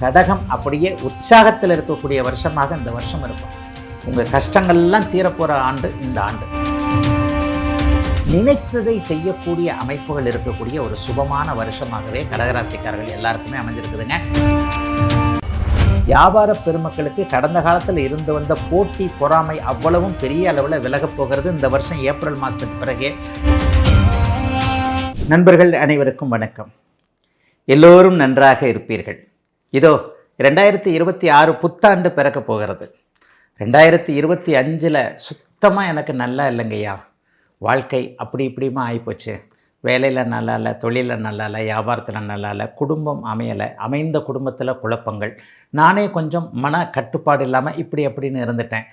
கடகம் அப்படியே உற்சாகத்தில் இருக்கக்கூடிய வருஷமாக இந்த வருஷம் இருக்கும். உங்கள் கஷ்டங்கள்லாம் தீரப்போகிற ஆண்டு இந்த ஆண்டு. நினைத்ததை செய்யக்கூடிய அமைப்புகள் இருக்கக்கூடிய ஒரு சுபமான வருஷமாகவே கடகராசிக்காரர்கள் எல்லாருக்குமே அமைஞ்சிருக்குதுங்க. வியாபார பெருமக்களுக்கு கடந்த காலத்தில் இருந்து வந்த போட்டி பொறாமை அவ்வளவும் பெரிய அளவில் விலகப் போகிறது இந்த வருஷம் ஏப்ரல் மாதத்துக்கு பிறகே. நண்பர்கள் அனைவருக்கும் வணக்கம். எல்லோரும் நன்றாக இருப்பீர்கள். இதோ ரெண்டாயிரத்தி இருபத்தி ஆறு புத்தாண்டு பிறக்க போகிறது. ரெண்டாயிரத்தி இருபத்தி அஞ்சில் சுத்தமாக எனக்கு நல்லா இல்லைங்கய்யா. வாழ்க்கை அப்படி இப்படிமா ஆகிப்போச்சு வேலையில் நல்லா இல்லை தொழிலில் நல்லா இல்லை வியாபாரத்தில் நல்லா இல்லை குடும்பம் அமையலை அமைந்த குடும்பத்தில் குழப்பங்கள். நானே கொஞ்சம் மன கட்டுப்பாடு இல்லாமல் இப்படி அப்படின்னு இருந்துட்டேன்.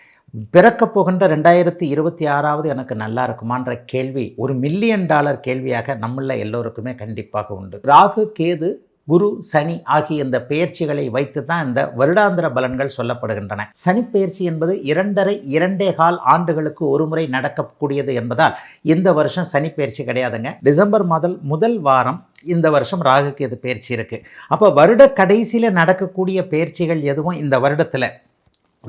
பிறக்க போகின்ற ரெண்டாயிரத்தி இருபத்தி ஆறாவது எனக்கு நல்லா இருக்குமான்ற கேள்வி ஒரு மில்லியன் டாலர் கேள்வியாக நம்மள எல்லோருக்குமே கண்டிப்பாக உண்டு. ராகு கேது குரு சனி ஆகிய இந்த பெயர்ச்சிகளை வைத்து தான் இந்த வருடாந்திர பலன்கள் சொல்லப்படுகின்றன. சனி பெயர்ச்சி என்பது இரண்டரை இரண்டே கால் ஆண்டுகளுக்கு ஒருமுறை நடக்கக்கூடியது என்பதால் இந்த வருஷம் சனி பெயர்ச்சி கிடையாதுங்க. டிசம்பர் மாதம் முதல் வாரம் இந்த வருஷம் ராகுக்கு இது பயிற்சி இருக்குது அப்போ வருட கடைசியில் நடக்கக்கூடிய பயிற்சிகள் எதுவும் இந்த வருடத்தில்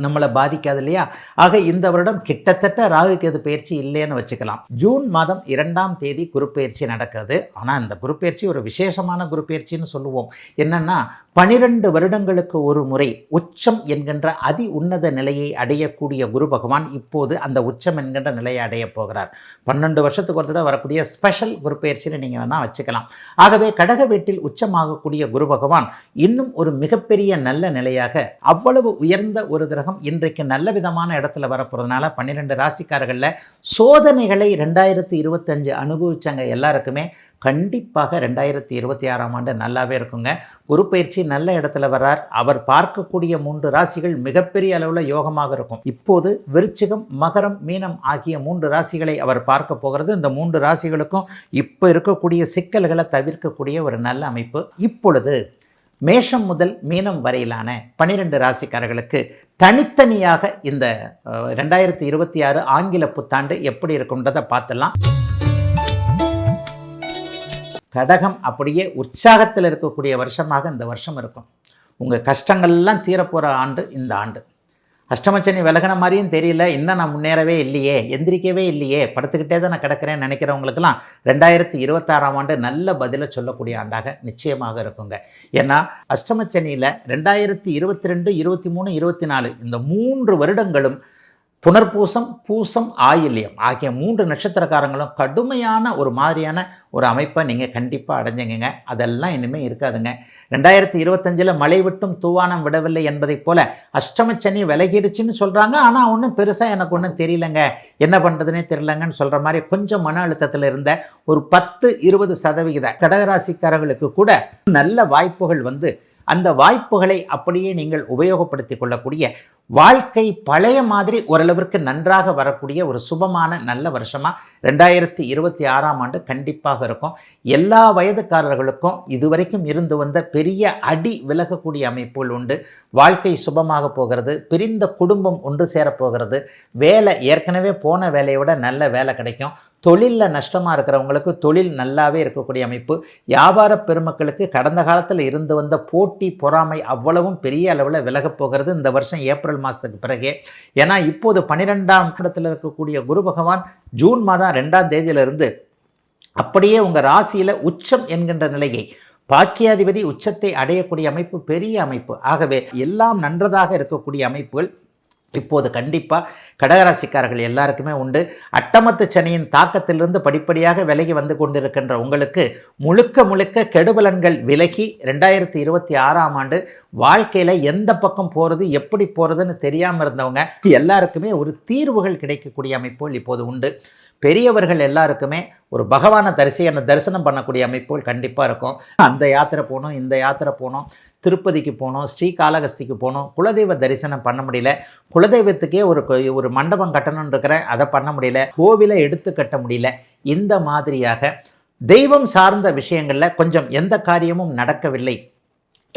நம்மளை பாதிக்காது இல்லையா? ஆக இந்த வருடம் கிட்டத்தட்ட ராகு கேது பயிற்சி இல்லைன்னு வச்சுக்கலாம். ஜூன் மாதம் இரண்டாம் தேதி குருப்பெயர்ச்சி நடக்குது ஆனால் இந்த குருப்பெயர்ச்சி ஒரு விசேஷமான குருப்பெயர்ச்சின்னு சொல்லுவோம். என்னென்னா பனிரெண்டு வருடங்களுக்கு ஒரு முறை உச்சம் என்கின்ற அதி உன்னத நிலையை அடையக்கூடிய குரு பகவான் இப்போது அந்த உச்சம் என்கின்ற நிலையை அடையப் போகிறார். பன்னெண்டு வருஷத்துக்கு ஒரு தடவை வரக்கூடிய ஸ்பெஷல் குருப்பெயர்ச்சின்னு நீங்கள் வேணால் வச்சுக்கலாம். ஆகவே கடக வீட்டில் உச்சமாகக்கூடிய குரு பகவான் இன்னும் ஒரு மிகப்பெரிய நல்ல நிலையாக அவ்வளவு உயர்ந்த ஒரு கிரகம் இன்றைக்கு நல்ல விதமான இடத்துல வரப்போகிறதுனால பன்னிரெண்டு ராசிக்காரர்களில் சோதனைகளை ரெண்டாயிரத்தி இருபத்தஞ்சு அனுபவித்தாங்க எல்லாருக்குமே. கண்டிப்பாக ரெண்டாயிரத்தி இருபத்தி ஆறாம் ஆண்டு நல்லாவே இருக்குங்க. குரு பயிற்சி நல்ல இடத்துல வர்றார். அவர் பார்க்கக்கூடிய மூன்று ராசிகள் மிகப்பெரிய அளவில் யோகமாக இருக்கும். இப்போது விருச்சிகம் மகரம் மீனம் ஆகிய மூன்று ராசிகளை அவர் பார்க்க போகிறது. இந்த மூன்று ராசிகளுக்கும் இப்போ இருக்கக்கூடிய சிக்கல்களை தவிர்க்கக்கூடிய ஒரு நல்ல அமைப்பு. இப்பொழுது மேஷம் முதல் மீனம் வரையிலான பனிரெண்டு ராசிக்காரர்களுக்கு தனித்தனியாக இந்த ரெண்டாயிரத்தி இருபத்தி ஆறு ஆங்கில புத்தாண்டு எப்படி இருக்கும்ன்றதை பார்த்துடலாம். கடகம் அப்படியே உற்சாகத்தில் இருக்கக்கூடிய வருஷமாக இந்த வருஷம் இருக்கும். உங்கள் கஷ்டங்கள்லாம் தீரப்போகிற ஆண்டு இந்த ஆண்டு. அஷ்டமச்சனி விலகின மாதிரியும் தெரியல. இன்னும் நான் முன்னேறவே இல்லையே. எந்திரிக்கவே இல்லையே. படுத்துக்கிட்டே தான் நான் கிடக்கிறேன்னு நினைக்கிறவங்களுக்கெல்லாம் ரெண்டாயிரத்தி இருபத்தாறாம் ஆண்டு நல்ல பதிலை சொல்லக்கூடிய ஆண்டாக நிச்சயமாக இருக்குங்க. ஏன்னா அஷ்டமச்சனியில் ரெண்டாயிரத்தி இருபத்தி ரெண்டு இருபத்தி மூணு இருபத்தி நாலு இந்த மூன்று வருடங்களும் புனர்பூசம் பூசம் ஆயில்யம் ஆகிய மூன்று நட்சத்திரக்காரங்களும் கடுமையான ஒரு மாதிரியான ஒரு அமைப்பை நீங்கள் கண்டிப்பாக அடைஞ்சிங்கங்க. அதெல்லாம் இனிமேல் இருக்காதுங்க. ரெண்டாயிரத்தி இருபத்தஞ்சில் மழை விட்டும் தூவானம் விடவில்லை என்பதைப் போல அஷ்டமச்சனி விலகிடுச்சின்னு சொல்கிறாங்க ஆனால் ஒன்றும் பெருசாக எனக்கு ஒன்றும் தெரியலங்க. என்ன பண்ணுறதுனே தெரியலங்கன்னு சொல்கிற மாதிரி கொஞ்சம் மன அழுத்தத்தில் இருந்த ஒரு பத்து இருபது சதவிகித கடகராசிக்காரர்களுக்கு கூட நல்ல வாய்ப்புகள் வந்து அந்த வாய்ப்புகளை அப்படியே நீங்கள் உபயோகப்படுத்தி கொள்ளக்கூடிய வாழ்க்கை பழைய மாதிரி ஓரளவிற்கு நன்றாக வரக்கூடிய ஒரு சுபமான நல்ல வருஷமாக ரெண்டாயிரத்தி இருபத்தி ஆறாம் ஆண்டு கண்டிப்பாக இருக்கும். எல்லா வயதுக்காரர்களுக்கும் இதுவரைக்கும் இருந்து வந்த பெரிய அடி விலகக்கூடிய அமைப்புகள் உண்டு. வாழ்க்கை சுபமாக போகிறது பிரிந்த குடும்பம் ஒன்று சேரப்போகிறது வேலை ஏற்கனவே போன வேலையை விட நல்ல வேலை கிடைக்கும். தொழிலில் நஷ்டமாக இருக்கிறவங்களுக்கு தொழில் நல்லாவே இருக்கக்கூடிய அமைப்பு. வியாபார பெருமக்களுக்கு கடந்த காலத்தில் இருந்து வந்த போட்டி பொறாமை அவ்வளவும் பெரிய அளவில் விலகப் போகிறது. இந்த வருஷம் ஏப்ரல் மாதத்துக்கு பிறகே. ஏன்னா இப்போது பன்னிரெண்டாம் இடத்துல இருக்கக்கூடிய குரு பகவான் ஜூன் மாதம் ரெண்டாம் தேதியிலிருந்து அப்படியே உங்கள் ராசியில் உச்சம் என்கின்ற நிலையை பாக்கியாதிபதி உச்சத்தை அடையக்கூடிய அமைப்பு பெரிய அமைப்பு. ஆகவே எல்லாம் நன்றதாக இருக்கக்கூடிய அமைப்புகள் இப்போது கண்டிப்பாக கடகராசிக்காரர்கள் எல்லாருக்குமே உண்டு. அட்டமத்து சனியின் தாக்கத்திலிருந்து படிப்படியாக விலகி வந்து கொண்டிருக்கின்ற உங்களுக்கு முழுக்க முழுக்க கெடுபலன்கள் விலகி ரெண்டாயிரத்தி இருபத்தி ஆறாம் ஆண்டு வாழ்க்கையில் எந்த பக்கம் போகிறது எப்படி போகிறதுன்னு தெரியாமல் இருந்தவங்க எல்லாருக்குமே ஒரு தீர்வுகள் கிடைக்கக்கூடிய அமைப்புகள் இப்போது உண்டு. பெரியவர்கள் எல்லாருக்குமே ஒரு பகவானை தரிசி அந்த தரிசனம் பண்ணக்கூடிய அமைப்புகள் கண்டிப்பாக இருக்கும். அந்த யாத்திரை போகணும் இந்த யாத்திரை போகணும் திருப்பதிக்கு போகணும் ஸ்ரீகாளகஸ்திக்கு போகணும் குலதெய்வ தரிசனம் பண்ண முடியல. குலதெய்வத்துக்கே ஒரு ஒரு மண்டபம் கட்டணும்னு இருக்கிறேன். அதை பண்ண முடியல. கோவிலை எடுத்து கட்ட முடியல. இந்த மாதிரியாக தெய்வம் சார்ந்த விஷயங்களில் கொஞ்சம் எந்த காரியமும் நடக்கவில்லை.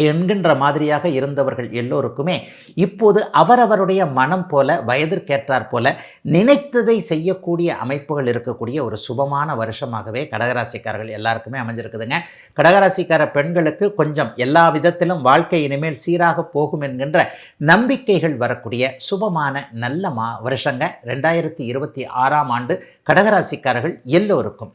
என்கின்ற மாதிரியாக இருந்தவர்கள் எல்லோருக்குமே இப்போது அவரவருடைய மனம் போல வயதிற்கேற்றார் போல நினைத்ததை செய்யக்கூடிய அமைப்புகள் இருக்கக்கூடிய ஒரு சுபமான வருஷமாகவே கடகராசிக்காரர்கள் எல்லாருக்குமே அமைஞ்சிருக்குதுங்க. கடகராசிக்கார பெண்களுக்கு கொஞ்சம் எல்லா விதத்திலும் வாழ்க்கை இனிமேல் சீராக போகும் என்கின்ற நம்பிக்கைகள் வரக்கூடிய சுபமான நல்ல மா வருஷங்க. ரெண்டாயிரத்தி இருபத்தி ஆறாம் ஆண்டு கடகராசிக்காரர்கள் எல்லோருக்கும்.